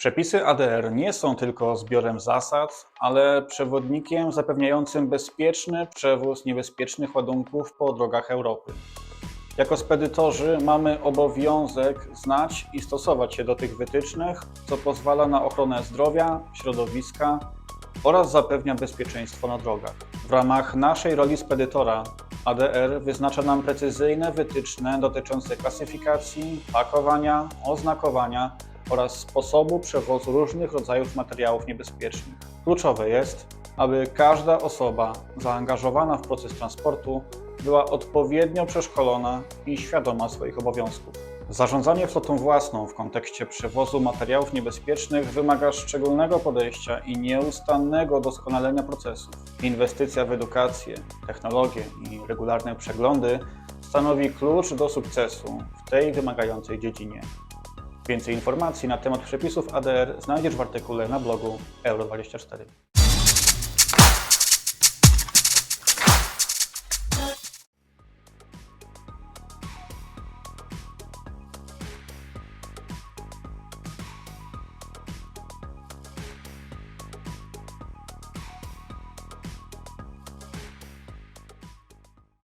Przepisy ADR nie są tylko zbiorem zasad, ale przewodnikiem zapewniającym bezpieczny przewóz niebezpiecznych ładunków po drogach Europy. Jako spedytorzy mamy obowiązek znać i stosować się do tych wytycznych, co pozwala na ochronę zdrowia, środowiska oraz zapewnia bezpieczeństwo na drogach. W ramach naszej roli spedytora ADR wyznacza nam precyzyjne wytyczne dotyczące klasyfikacji, pakowania, oznakowania oraz sposobu przewozu różnych rodzajów materiałów niebezpiecznych. Kluczowe jest, aby każda osoba zaangażowana w proces transportu była odpowiednio przeszkolona i świadoma swoich obowiązków. Zarządzanie flotą własną w kontekście przewozu materiałów niebezpiecznych wymaga szczególnego podejścia i nieustannego doskonalenia procesów. Inwestycja w edukację, technologię i regularne przeglądy stanowi klucz do sukcesu w tej wymagającej dziedzinie. Więcej informacji na temat przepisów ADR znajdziesz w artykule na blogu Euro24.